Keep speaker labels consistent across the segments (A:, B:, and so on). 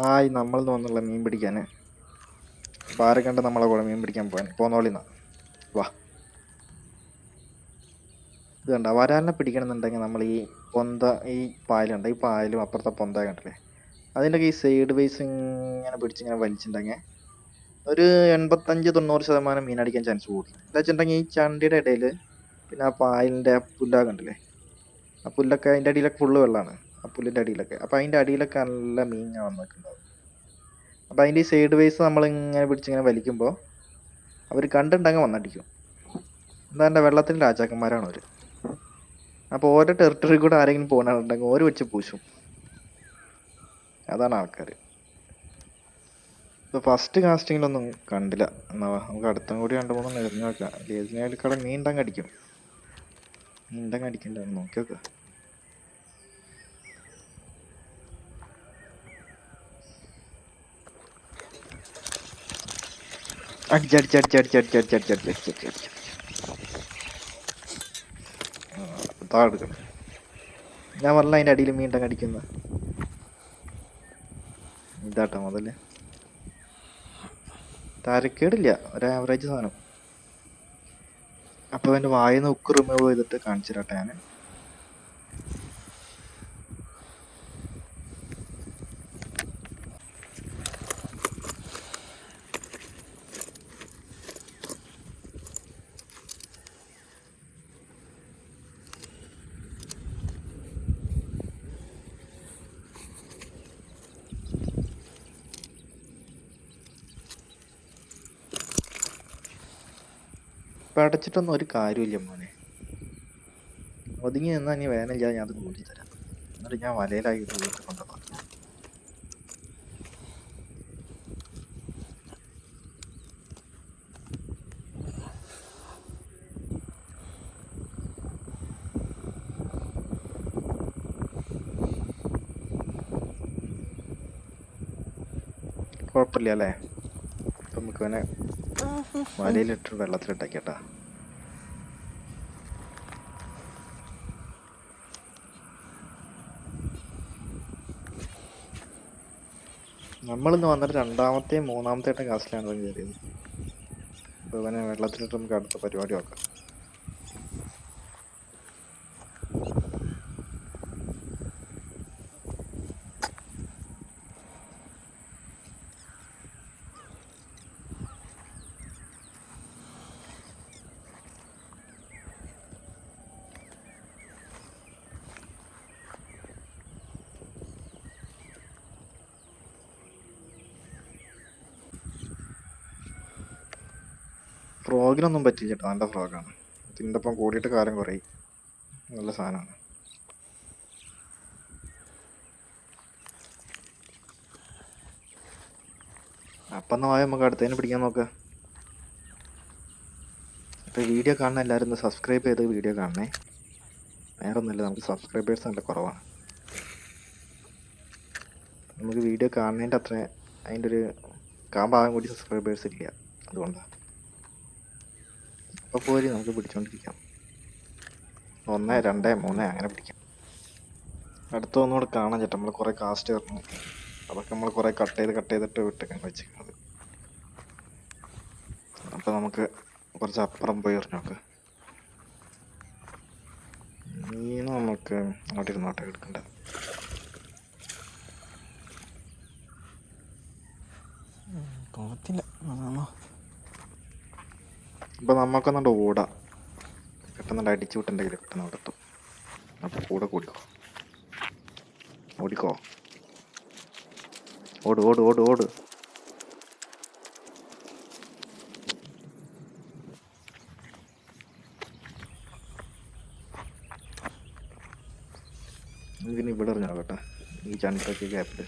A: Hi നമ്മൾ തോന്നുള്ള മീൻ പിടിക്കാൻ. അപ്പോൾ കണ്ട് നമ്മളെ കൂടെ മീൻ പിടിക്കാൻ പോകാൻ പോന്നോളിന്നാ. വാ. ഇത് കണ്ട? വരാലിനെ പിടിക്കണമെന്നുണ്ടെങ്കിൽ നമ്മൾ ഈ പൊന്ത ഈ പായലുണ്ട്. ഈ പായലും അപ്പുറത്തെ പൊന്ത കണ്ടില്ലേ? അതിന്റെ ഈ സൈഡ് വൈസ് ഇങ്ങനെ പിടിച്ചിങ്ങനെ വലിച്ചിട്ടുണ്ടെങ്കിൽ ഒരു എൺപത്തഞ്ച് തൊണ്ണൂറ് ശതമാനം മീൻ അടിക്കാൻ ചാൻസ് കൂടും. എന്താ വെച്ചിട്ടുണ്ടെങ്കിൽ ഈ ചണ്ടിയുടെ ഇടയിൽ പിന്നെ ആ പായലിന്റെ പുല്ല കണ്ടില്ലേ? ആ പുല്ലൊക്കെ അതിന്റെ അടിയിലൊക്കെ ഫുള്ള് വെള്ളമാണ്. ആ പുല്ലിന്റെ അടിയിലൊക്കെ. അപ്പോൾ അതിന്റെ അടിയിലൊക്കെ നല്ല മീൻ നിൽക്കുന്നത് അപ്പോൾ അതിന്റെ ഈ സൈഡ് വൈസ് നമ്മളിങ്ങനെ പിടിച്ചിങ്ങനെ വലിക്കുമ്പോൾ അവർ കണ്ടുണ്ടെങ്കിൽ വന്നടിക്കും. എന്താ എന്റെ വെള്ളത്തിന്റെ രാജാക്കന്മാരാണ് അവർ അപ്പോൾ ഓരോ ടെറിട്ടറി കൂടെ ആരെങ്കിലും പോകണമെന്നുണ്ടെങ്കിൽ ഓരോ വെച്ച് പൂശും. അതാണ് ആൾക്കാർ ഇപ്പോൾ ഫസ്റ്റ് കാസ്റ്റിങ്ങിലൊന്നും കണ്ടില്ല. എന്നാ നമുക്ക് അടുത്തും കൂടി രണ്ട് മൂന്നും എറിഞ്ഞു നോക്കാം. ഏതിനേലും കട മീൻ അടിക്കും മീൻ നോക്കി നോക്കാം അടിച്ച് അടിച്ച് അടിച്ച് അടിച്ച് അടിച്ച് അടിച്ച് അടിച്ച് അടിച്ച് ഞാൻ പറഞ്ഞ അതിന്റെ അടിയിൽ മീണ്ടങ്ങ് അടിക്കുന്ന ഇതാട്ടോ മുതൽ താരക്കേടില്ല ഒരു ആവറേജ് സാധനം അപ്പോൾ എന്റെ വായന ഉക്ക് റിമൂവ് ചെയ്തിട്ട് കാണിച്ചു ഞാൻ ഇപ്പം അടച്ചിട്ടൊന്നും ഒരു കാര്യമില്ല മോനെ. ഒതുങ്ങി നിന്നാൽ നീ വേനലില്ല ഞാൻ അത് കൂടി തരാം. എന്നിട്ട് ഞാൻ വലയിലായി വീട്ടിൽ കൊണ്ടുപോകാം കുഴപ്പമില്ല അല്ലേ? നമുക്ക് വേണേ വലയിലിട്ട് വെള്ളത്തിലിട്ടേക്കട്ടാ നമ്മളിന്ന് വന്നിട്ട് രണ്ടാമത്തെയും മൂന്നാമത്തെയും കാസ്റ്റിലാണ് കയറിയത്. അപ്പോൾ ഇവനെ വെള്ളത്തിലിട്ട് നമുക്ക് അടുത്ത പരിപാടി നോക്കാം. ഫ്രോഗിനൊന്നും പറ്റില്ല കേട്ടോ നല്ല ഫ്രോഗാണ്. ഇതിന്റെ ഒപ്പം കൂടിയിട്ട് കാലം കുറയും നല്ല സാധനമാണ്. അപ്പം എന്നാ വായ നമുക്ക് അടുത്തതിന് പിടിക്കാൻ നോക്കാം. ഇപ്പം വീഡിയോ കാണുന്ന എല്ലാവരും ഒന്ന് സബ്സ്ക്രൈബ് ചെയ്ത് വീഡിയോ കാണണേ. വേറെ ഒന്നുമില്ല നമുക്ക് സബ്സ്ക്രൈബേഴ്സ് നല്ല കുറവാണ്. നമുക്ക് വീഡിയോ കാണുന്നതിന്റെ അത്ര അതിന്റെ ഒരു കാമ്പാകാൻ കൂടി സബ്സ്ക്രൈബേഴ്സ് ഇല്ല. അതുകൊണ്ടാണ് അപ്പോൾ പോരി നമുക്ക് പിടിച്ചോണ്ടിരിക്കാം. ഒന്ന് രണ്ട് മൂന്ന് അങ്ങനെ പിടിക്കാം. അടുത്ത ഒന്നുകൂടെ കാണാൻ ചേട്ടാ നമ്മൾ കുറേ കാസ്റ്റ് ഇറങ്ങി അതൊക്കെ നമ്മൾ കുറേ കട്ട് ചെയ്ത് കട്ട് ചെയ്തിട്ട് വിട്ടൊക്കെയാണ് വെച്ചിരിക്കുന്നത്. അപ്പോൾ നമുക്ക് കുറച്ച് അപ്പുറം പോയി എറിഞ്ഞു നോക്ക്. നമുക്ക് അങ്ങോട്ട് ഇരുന്നോട്ടെ എടുക്കണ്ട.
B: തോന്നത്തില്ല അതാണോ?
A: ഇപ്പൊ നമുക്കൊന്നുണ്ട് ഓടാം. പെട്ടെന്ന് അടിച്ചു വിട്ടുണ്ടെങ്കിൽ പെട്ടെന്ന് അവിടെ എത്തും അപ്പോൾ കൂടെ കൂടിക്കോ ഓടിക്കോ. ഓട് ഓട് ഓട് ഓട്. ഇതിന് ഇവിടെ എറിഞ്ഞോ കേട്ടോ ഈ ചണ്ടൊക്കെ ഗ്യാപ്പിൽ.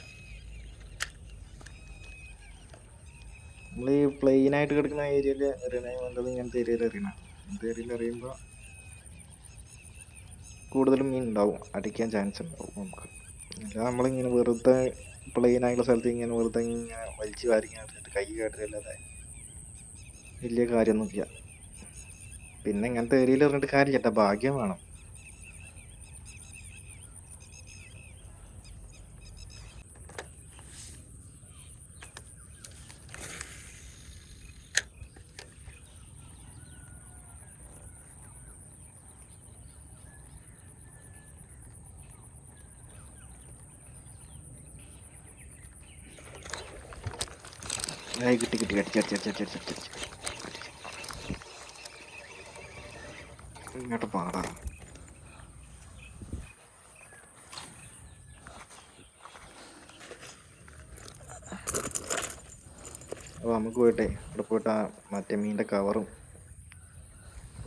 A: നമ്മൾ ഈ പ്ലെയിൻ ആയിട്ട് കിടക്കുന്ന ഏരിയയിൽ എറിയണേ നല്ലത് ഇങ്ങനത്തെ ഏരിയയിൽ എറിയണം ഇങ്ങനത്തെ ഏരിയയിൽ എറിയുമ്പോൾ കൂടുതലും മീൻ ഉണ്ടാവും. അടിക്കാൻ ചാൻസ് ഉണ്ടാവും നമുക്ക്. അല്ല നമ്മളിങ്ങനെ വെറുതെ പ്ലെയിൻ ആയിട്ടുള്ള സ്ഥലത്ത് ഇങ്ങനെ വെറുതെ ഇങ്ങനെ വലിച്ചു വാരിങ്ങനെ എടുത്തിട്ട് കൈ കാട്ടുകയല്ലാതെ വലിയ കാര്യമൊന്നുമില്ല. പിന്നെ ഇങ്ങനത്തെ ഏരിയയിൽ എറിഞ്ഞിട്ട് കാര്യം ചേട്ടാ ഭാഗ്യം വേണം. കിട്ടി കിട്ടി അടിച്ച് അടിച്ച് അടിച്ച് അടിച്ച് അടിച്ച് ഇങ്ങോട്ട് പാടാ. അപ്പോൾ നമുക്ക് പോയിട്ടെ അവിടെ പോയിട്ട് ആ മറ്റേ മീനിന്റെ കവറും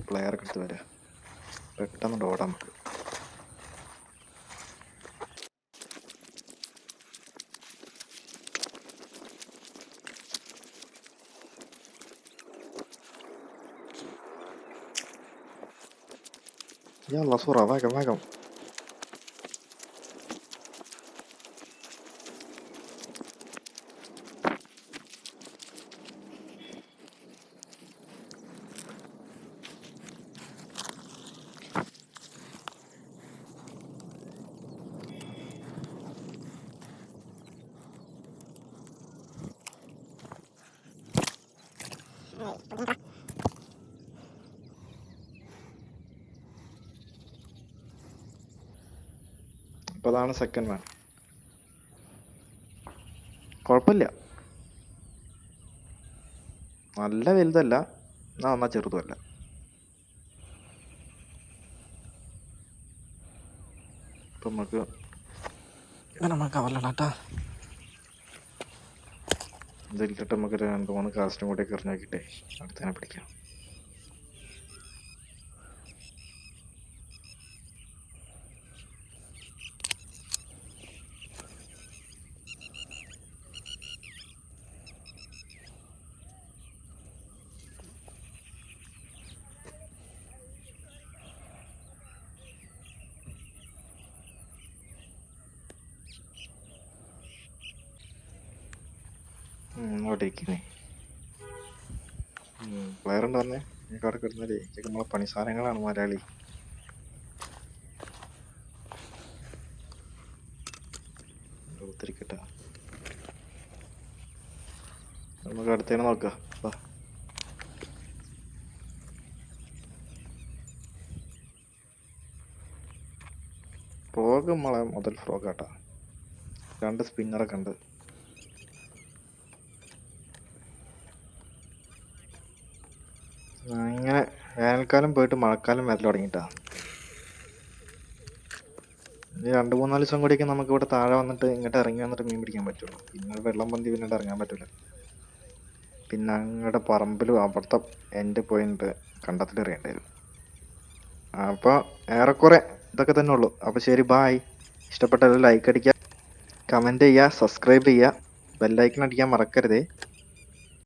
A: പ്ലെയറൊക്കെ എടുത്ത് വരാം. പെട്ടെന്ന് ഓടാം നമുക്ക്. يلا صورة معكم معكم Right, അതാണ് സെക്കൻഡ് വൺ കുഴപ്പമില്ല നല്ല വലുതല്ല. എന്നാ ചെറുതല്ല ചെറുതുമല്ല ഇപ്പം നമുക്ക് നമുക്ക് കവറിലിടാട്ടാ ഇതിലിട്ടിട്ട് നമുക്ക് രണ്ട് മൂന്ന് കാസ്റ്റും കൂടെ കറിഞ്ഞാക്കിട്ടെ അടുത്തതിനെ പിടിക്കാം. ഇങ്ങോട്ട് ഇരിക്കുന്നേ ഉണ്ട് വന്നേ ഞങ്ങൾക്ക് അവിടെ കിടന്നാലേ ഇതൊക്കെ മലയാളി. നമുക്ക് അടുത്തേനെ നോക്കാം. വാ. ഫ്രോഗ് നമ്മളെ മുതൽ ഫ്രോഗ് ആട്ടാ രണ്ട് സ്പിന്നറൊക്കെ ഉണ്ട്. അങ്ങനെ വേനൽക്കാലം പോയിട്ട് മഴക്കാലം വരൽ തുടങ്ങിട്ടാ ഇനി രണ്ട് മൂന്നാൽ ദിവസം കൂടിയൊക്കെ നമുക്ക് ഇവിടെ താഴെ വന്നിട്ട് ഇങ്ങോട്ട് ഇറങ്ങി വന്നിട്ട് മീൻ പിടിക്കാൻ പറ്റുള്ളൂ. പിന്നെ വെള്ളം പന്തി പിന്നീട് ഇറങ്ങാൻ പറ്റില്ല പിന്നെ അങ്ങോട്ട് പറമ്പിലും അവിടുത്തെ എന്റെ പോയിന്റ് കണ്ടത്തിൽ എറിയേണ്ടി വരും. അപ്പോൾ ഏറെക്കുറെ ഇതൊക്കെ തന്നെ ഉള്ളൂ. അപ്പോൾ ശരി ബായ് ഇഷ്ടപ്പെട്ടാൽ ലൈക്ക് അടിക്കുക കമന്റ് ചെയ്യുക സബ്സ്ക്രൈബ് ചെയ്യുക. ബെല്ലൈക്കൺ അടിക്കാൻ മറക്കരുതേ.